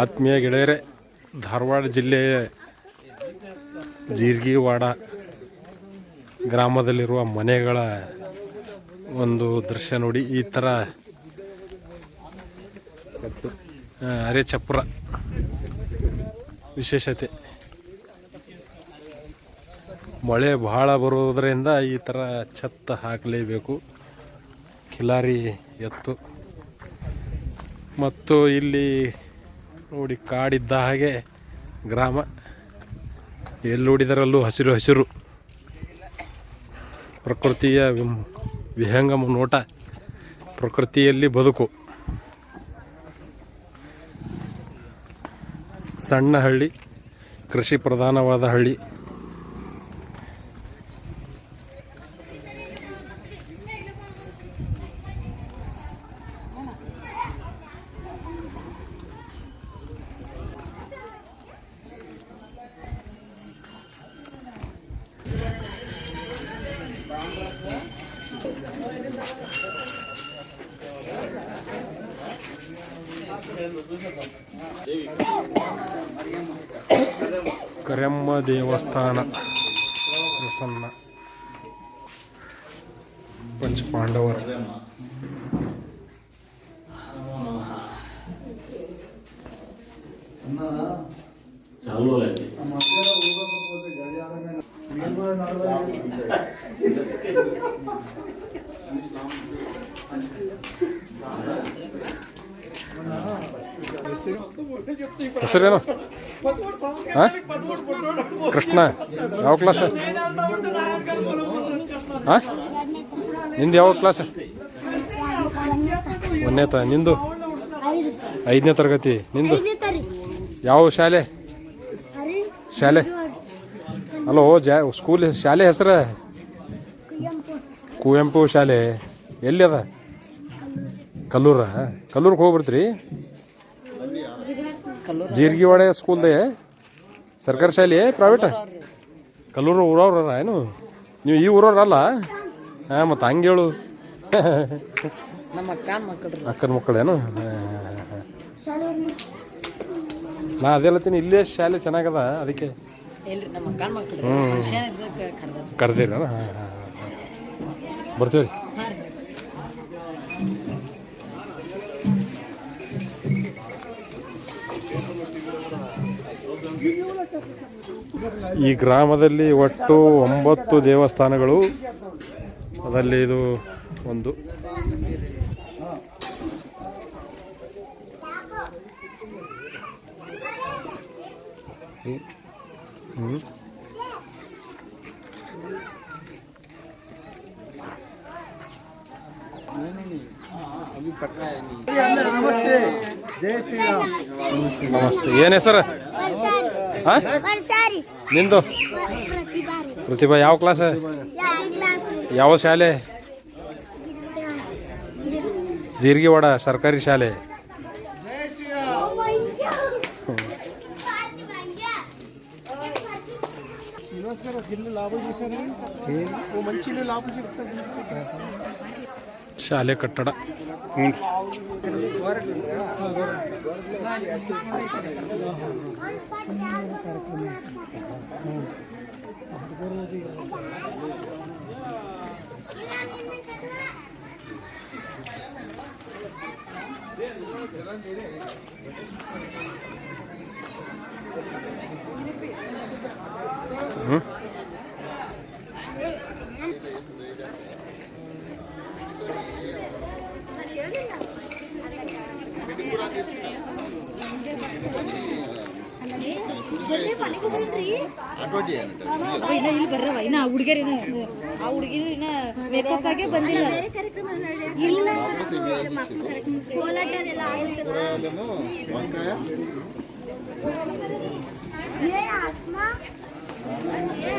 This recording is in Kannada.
ಆತ್ಮೀಯ ಗೆಳೆಯರೆ, ಧಾರವಾಡ ಜಿಲ್ಲೆಯ ಜೀರ್ಗಿವಾಡ ಗ್ರಾಮದಲ್ಲಿರುವ ಮನೆಗಳ ಒಂದು ದೃಶ್ಯ ನೋಡಿ, ಈ ಥರ ಅರೆ ಚಪ್ಪರ ವಿಶೇಷತೆ. ಮಳೆ ಬಹಳ ಬರುವುದರಿಂದ ಈ ಥರ ಛತ್ತ ಹಾಕಲೇಬೇಕು. ಕಿಲಾರಿ ಎತ್ತು. ಮತ್ತು ಇಲ್ಲಿ ನೋಡಿ ಕಾಡಿದ್ದ ಹಾಗೆ ಗ್ರಾಮ. ಎಲ್ಲಿ ನೋಡಿದರಲ್ಲೂ ಹಸಿರು ಹಸಿರು. ಪ್ರಕೃತಿಯ ವಿಹಂಗಮ ನೋಟ. ಪ್ರಕೃತಿಯಲ್ಲಿ ಬದುಕು. ಸಣ್ಣ ಹಳ್ಳಿ, ಕೃಷಿ ಪ್ರಧಾನವಾದ ಹಳ್ಳಿ. ಕರೆಮ್ಮ ದೇವಸ್ಥಾನ ಪ್ರಸನ್ನ ಪಂಚಪಾಂಡವರ ಹೆಸರೇನು? ಹಾಂ? ಕೃಷ್ಣ. ಯಾವ ಕ್ಲಾಸ್ ಹಾಂ? ನಿಂದು ಯಾವ ಕ್ಲಾಸ್ ಒಂದನೇ ತ, ನಿಂದು? ಐದನೇ ತರಗತಿ. ನಿಂದು? ಯಾವ ಶಾಲೆ? ಶಾಲೆ? ಅಲೋ, ಜಾ, ಸ್ಕೂಲ್ ಶಾಲೆ ಹೆಸರು? ಕುವೆಂಪು ಶಾಲೆ. ಎಲ್ಲಿ ಅದ? ಕಲ್ಲೂರ? ಕಲ್ಲೂರ್ಗೆ ಹೋಗ್ಬಿಡ್ತೀರಿ? ಜೀರ್ಗಿವಾಡೆ ಸ್ಕೂಲ್ದೆ? ಸರ್ಕಾರಿ ಶಾಲೆ ಪ್ರೈವೇಟ ಕಲ್ಲೂರು ಊರವ್ರ ಏನು? ನೀವು ಈ ಊರವ್ರಲ್ಲ ಹಾಂ ಮತ್ತು ಹಂಗೆ ಹೇಳು. ಅಕ್ಕನ ಮಕ್ಕಳು ಏನು ಮಕ್ಕಳೇನು ನಾ ಅದೇ ಹೇಳ್ತೀನಿ ಇಲ್ಲೇ ಶಾಲೆ ಚೆನ್ನಾಗದ ಅದಕ್ಕೆ. ಕರ್ದಿರ ಹಾಂ ಹಾಂ ಬರ್ತೀವಿ ರೀ ಈ ಗ್ರಾಮದಲ್ಲಿ ಒಟ್ಟು ಒಂಬತ್ತು ದೇವಸ್ಥಾನಗಳು. ಅದರಲ್ಲಿ ಇದು ಒಂದು. ನಮಸ್ತೆ. ಏನೇ ಸರ್ ನಮಸ್ತೆ. ಏನು ಹೆಸರು? ಹಾಂ? ವರ್ಷಾರಿ ನಿಂದು? ಪ್ರತಿಭಾರಿ ಪ್ರತಿಭಾ ಯಾವ ಕ್ಲಾಸ್ ಯಾರ ಕ್ಲಾಸ್ ಯಾವ ಶಾಲೆ? ಜೀರಿಗೆವಾಡ ಸರ್ಕಾರಿ ಶಾಲೆ. ಶಾಲೆ ಕಟ್ಟಡ ಇನ್ನ ಇಲ್ಲಿ ಬರ್ರವ ಇನ್ನ ಹುಡುಗಿಯರ್ ಇನ್ನ ಆ ಹುಡುಗಿ ಇನ್ನ ಮೇಕಪ್ ಆಗೇ ಬಂದಿಲ್ಲ ಇಲ್ಲ ಕೋಲಾಟ